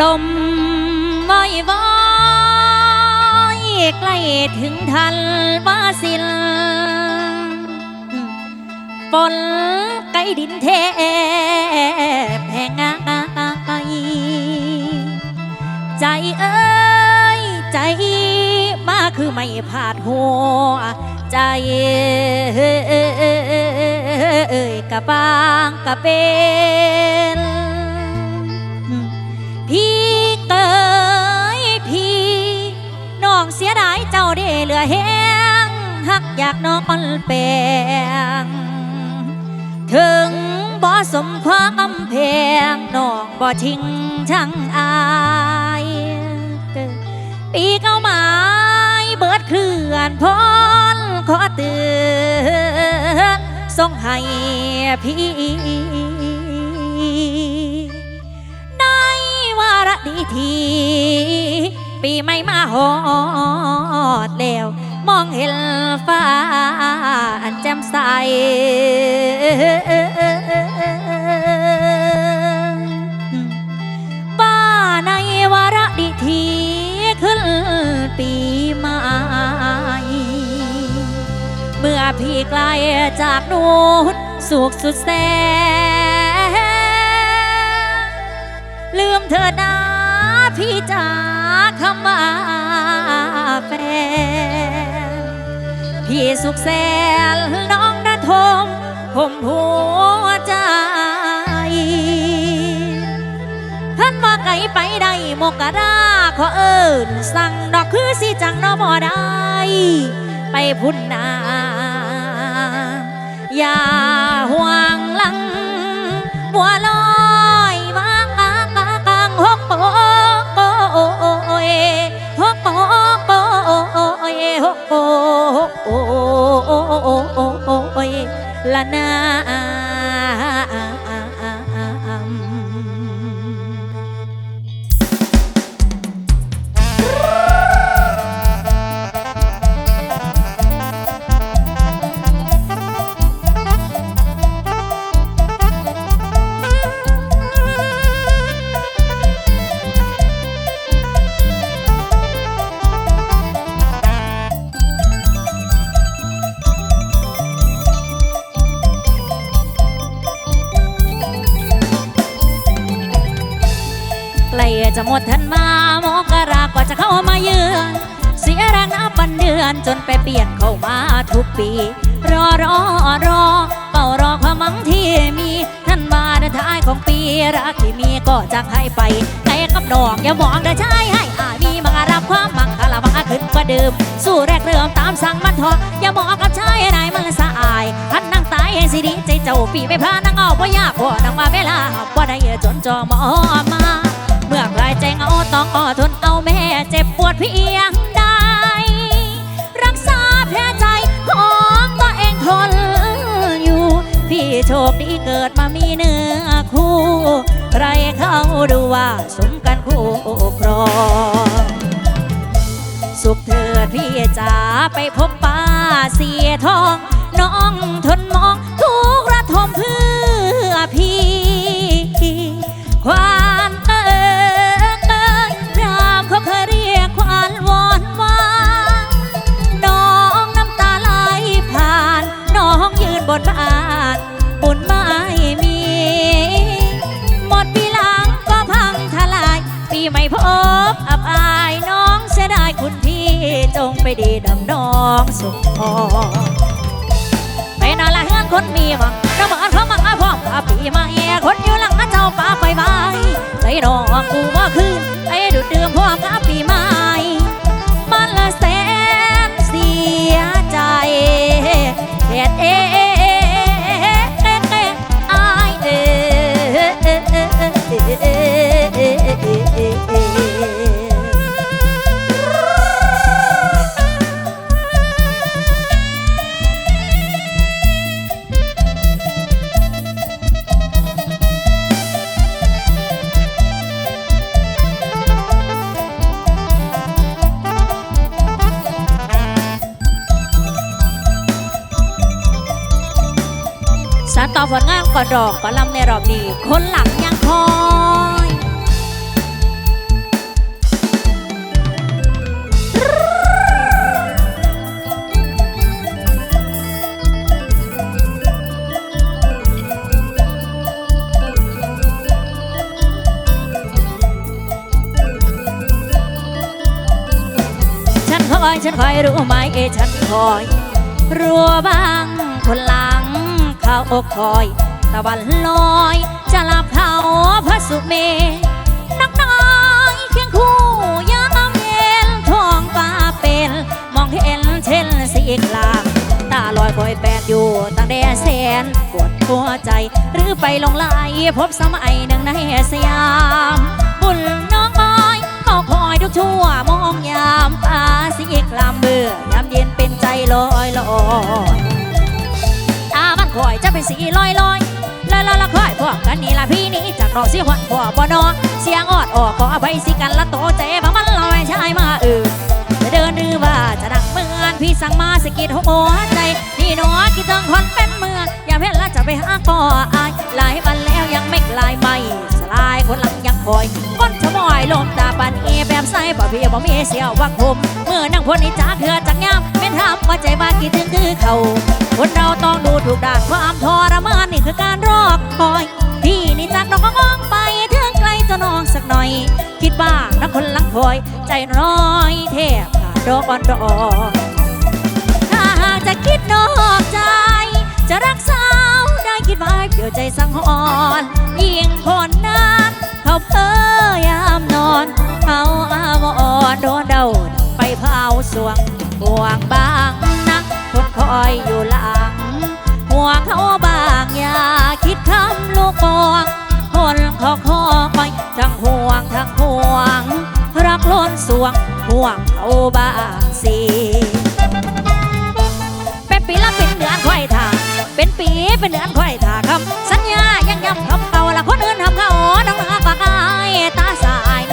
ลมไม่ไหวใกล้ถึงทันวาสิลฝนไกลดินเทแห่งงใจเอ้ยใจมาคือไม่ผาดหัวใจเอ้ยกะบางกะเป็น ได้เหลือแห้งหักอยากนอนแปลงถึงบ่สมความแพงน้องบ่ทิ้งช่างอายปีเก้าไม้เบิดเคลื่อนพรขอเตือนส่งให้พี่ได้วาระดีที ปีใหม่มาหอดแล้วมองเห็นฟ้าอันแจ่มใสว่าในวาระดีทีขึ้นปีใหม่เมื่อพี่ไกลจากนู้นสุขสุดแสนลืมเธอนะพี่จ๋า คำว่าแฟน พี่สุขแสนน้องระทม ผมหัวใจท่านว่าไกลไปได้มกราขอเอิญสั่งดอกคือสิจังนอบ่ได้ ไปพุ่นนาอย่าห่วงลังบัวลอ ละนา จะหมดทันมามกราก็จะเข้ามาเยือนเสียแรงนับวันเดือนจนไปเปลี่ยนเข้ามาทุกปี รอรอรอเป่ารอความหวังที่มีท่านมาในท้ายของปีรักที่มีก็จะให้ไปแต่กับดอกอย่ามองได้ใช่ให้อามีมารับความมังคลาบังขึ้นกว่าเดิม สู้แรกเริ่มตามสั่งมันทออย่ามองกับชายนายมันสะอายพันนั่งตายให้สิดีใจเจ้าปีไม่พลาดนั่งเอาบ่ยากบ่นั่งมาเวลาบ่ได้จนจอมอมา ต้องอดทนเอาแม่เจ็บปวดเพียงใด รักษาแผลใจของตัวเองทนอยู่ พี่โชคดีเกิดมามีเนื้อคู่ ใครเขาดูว่าสมกันคู่ครองสุขเถิดพี่จ๋าไปพบป้าเสียทอง ดีดำน้องสุขพอไปนอนละเฮือนคนมีหวังน้ำมันเขามักอาพร้อมอาปีมาแอคนอยู่หลังเจ้าป้าไปบายใจดอกกูว่าคืนไอ้ดูดดื่มพร้อมกับปีมา ต่อผลงานก่อดอกก่อลำในรอบนี้ คนหลังยังคอยฉันคอย ฉันคอยรู้ไหมเอฉันคอยรัวบางคนหลัง เข้าอกคอย ตะวันลอย จะหลับเขาพระสุเมนักน้อยเคียงคู่ยามเย็นทองฟ้าเป็นมองเห็นเช่นสีกลางตาลอยคอยแปดอยู่ตั้งแต่แสนปวดหัวใจ หรือไปลงไหลพบสมัยหนึ่งในสยาม บุญน้องอ้อยเขาคอยทุกชั่วมองยามตาสีกลามเบื่อยามเย็นเป็นใจลอยลอย คอยจะเป็นสีลอยลอยลอยลอยละคอยพวกกันนี่ละพี่นี้จากรอสีหวนพวกบ่นอเสียงออดออกขออภัยสิกันละโตเจ๊พังมันลอยชายมาอื่นจะเดินหรือว่าจะดังเมือนพี่สั่งมาสกิดหัวใจนี่หนอคิดถึงคนเป็นเมืองอย่าเพ่นละจะไปหาก่ออายหลายวันแล้วยังไม่ลายไม่สลายคนหลังยัง คอยคนชะมอยลมตาปันเอแบบใส่บ่เพียบ่มีเสียววักผมเมื่อนั่งพ้นนิจาเถื่อจักยามเป็นทำว่าใจบ้านคิดถึงคือเขาคนเราต้องดูถูกด่านความทรมานนี่คือการรอคอยพี่นี่จากน้องก็มองไปถึงไกลจะน้องสักหน่อย คิดบ้างนะคนลังคอย ใจน้อยเทบขาดดอกอ่อนดอกถ้าหากจะคิดนอกใจ จะรักสาวได้คิดไว้เดี๋ยวใจสังหรณ์ยิ่งคนนั้น เขาเพ้อยามนอน เขาอาวอนโดนเดาไปเผาสวงห่วงบางนักคนคอยอยู่หลังห่วงเขาบางอย่าคิดคำลูกปองคนเขาคอยทั้งห่วงทั้งห่วง รักล้นสวงห่วงเขาบางสิเป็นปีละเป็นเดือนค่อยทางเป็นปีเป็นเดือนค่อย ตาสาย